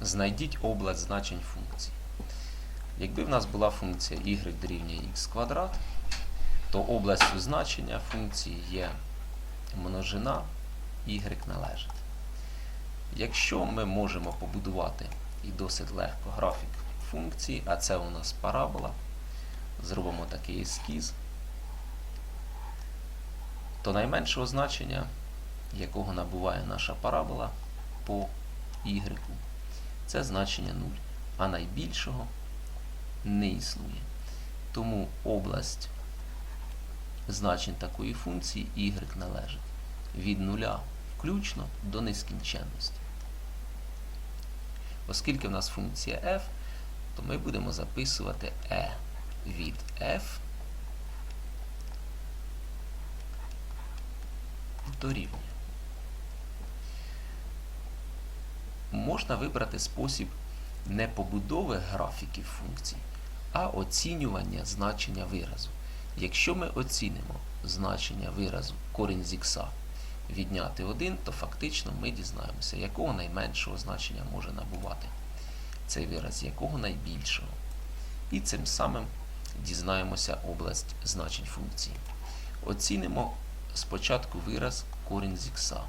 Знайдіть область значень функцій. Якби в нас була функція y дорівнює x квадрат, то областю значення функції є множина y належить. Якщо ми можемо побудувати і досить легко графік функції, а це у нас парабола, зробимо такий ескіз, то найменшого значення, якого набуває наша парабола по y, це значення 0, а найбільшого не існує. Тому область значень такої функції y належить від нуля включно до нескінченності. Оскільки в нас функція f, то ми будемо записувати e від f дорівнює. Можна вибрати спосіб не побудови графіків функцій, а оцінювання значення виразу. Якщо ми оцінимо значення виразу корінь з ікса відняти 1, то фактично ми дізнаємося, якого найменшого значення може набувати цей вираз, якого найбільшого. І цим самим дізнаємося область значень функції. Оцінимо спочатку вираз корінь з ікса.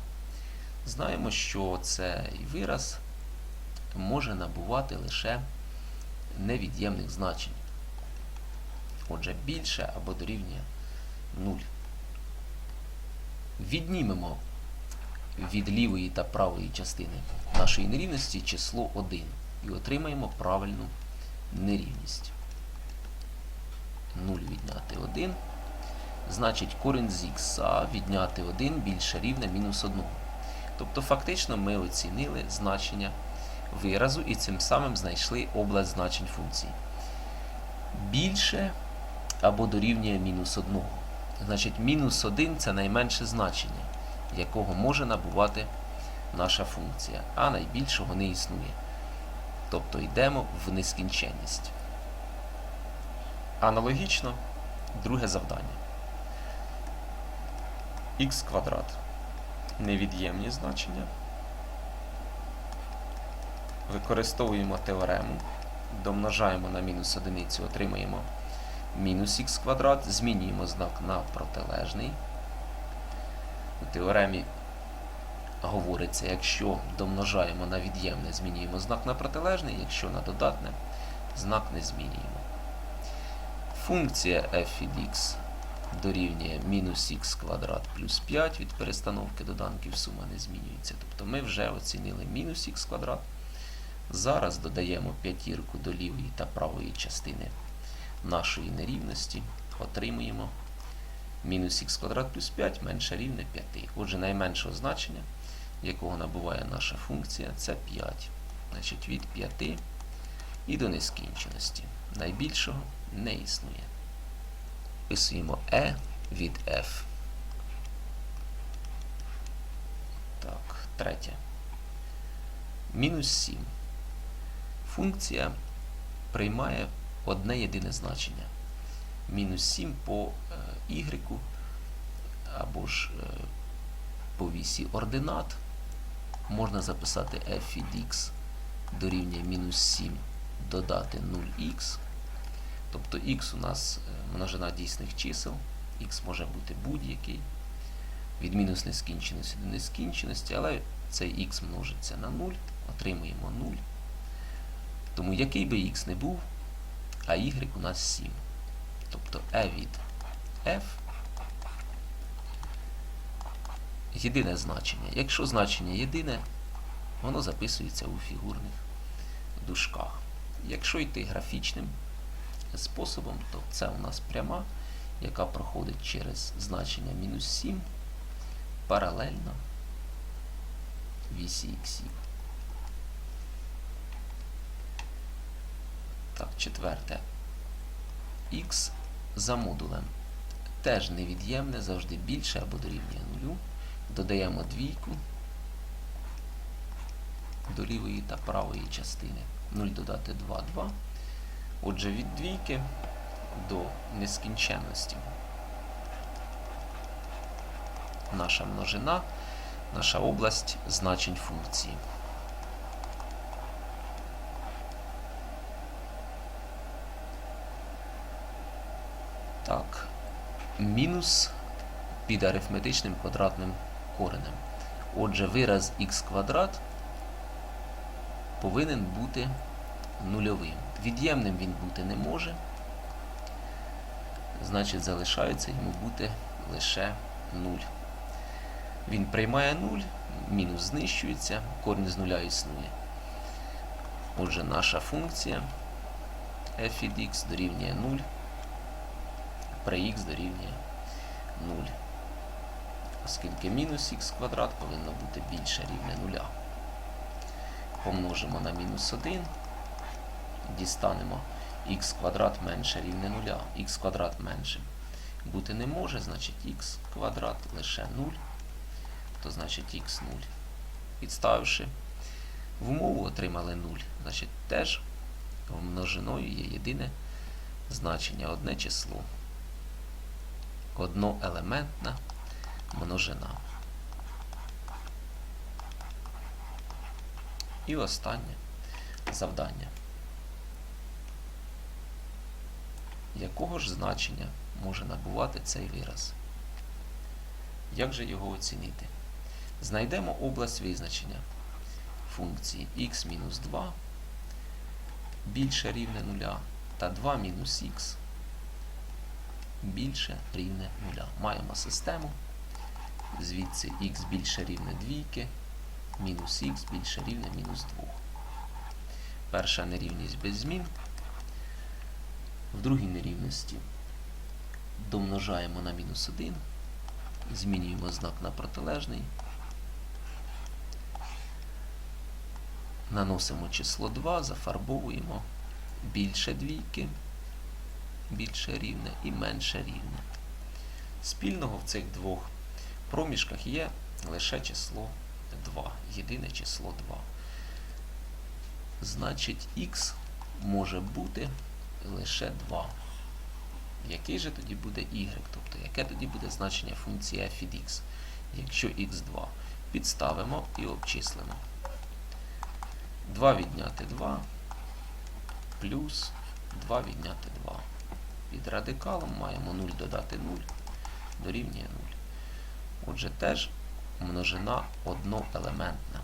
Знаємо, що цей вираз може набувати лише невід'ємних значень. Отже, більше або дорівнює 0. Віднімемо від лівої та правої частини нашої нерівності число 1 і отримаємо правильну нерівність. 0 відняти 1. Значить, корінь з х відняти 1 більше рівне мінус 1. Тобто, фактично, ми оцінили значення виразу і цим самим знайшли область значень функції. Більше або дорівнює мінус 1. Значить, мінус 1 це найменше значення, якого може набувати наша функція, а найбільшого не існує. Тобто йдемо в нескінченність. Аналогічно друге завдання. х квадрат невід'ємні значення. Використовуємо теорему, домножаємо на мінус одиницю, отримаємо мінус х квадрат, змінюємо знак на протилежний. У теоремі говориться, якщо домножаємо на від'ємне, змінюємо знак на протилежний, якщо на додатне, знак не змінюємо. Функція f від x дорівнює мінус х квадрат плюс 5 від перестановки доданків сума не змінюється. Тобто ми вже оцінили мінус х квадрат. Зараз додаємо п'ятірку до лівої та правої частини нашої нерівності, отримуємо мінус х квадрат плюс 5 менше рівне 5. Отже, найменшого значення, якого набуває наша функція, це 5. Значить, від 5 і до нескінченості. Найбільшого не існує. Писуємо e від f. Так, третє. Мінус 7. Функція приймає одне єдине значення. Мінус 7 по е, y або ж е, по вісі ординат можна записати f від x дорівнює мінус 7 додати 0х. Тобто х у нас е, множина дійсних чисел, х може бути будь-який. Від мінус нескінченості до нескінченості, але цей х множиться на 0, отримуємо 0. Тому який би х не був, а y у нас 7. Тобто e від f єдине значення. Якщо значення єдине, воно записується у фігурних дужках. Якщо йти графічним способом, то це у нас пряма, яка проходить через значення мінус 7 паралельно вісі іксів. Так, четверте. Х за модулем теж невід'ємне, завжди більше або дорівнює нулю. Додаємо двійку до лівої та правої частини. 0 додати 2, 2. Отже, від двійки до нескінченності. Наша множина, наша область значень функції. Так. Мінус під арифметичним квадратним коренем. Отже, вираз х квадрат повинен бути нульовим. Від'ємним він бути не може. Значить, залишається йому бути лише 0. Він приймає 0, мінус знищується, корінь з нуля існує. Отже, наша функція f від x дорівнює 0, при x дорівнює 0. Оскільки мінус х квадрат повинно бути більше рівне 0. Помножимо на мінус 1, дістанемо х квадрат менше рівне 0, х квадрат менше бути не може, значить х квадрат лише 0, то значить х 0. Підставивши в умову отримали 0, значить теж множиною є єдине значення, одне число. Одноелементна множина. І останнє завдання. Якого ж значення може набувати цей вираз? Як же його оцінити? Знайдемо область визначення функції x-2 більше рівне 0 та 2 мінус х більше рівне 0. Маємо систему. Звідси х більше рівне 2, мінус х більше рівне мінус 2. Перша нерівність без змін. В другій нерівності домножаємо на мінус 1, змінюємо знак на протилежний, наносимо число 2, зафарбовуємо більше двійки, більше рівне і менше рівне. Спільного в цих двох проміжках є лише число 2, єдине число 2. Значить, х може бути лише 2. Який же тоді буде y? Тобто, яке тоді буде значення функції f від x, якщо x2? Підставимо і обчислимо. 2 відняти 2 плюс 2 відняти 2. Під радикалом маємо 0 додати 0 дорівнює 0. Отже, теж множина одноелементна.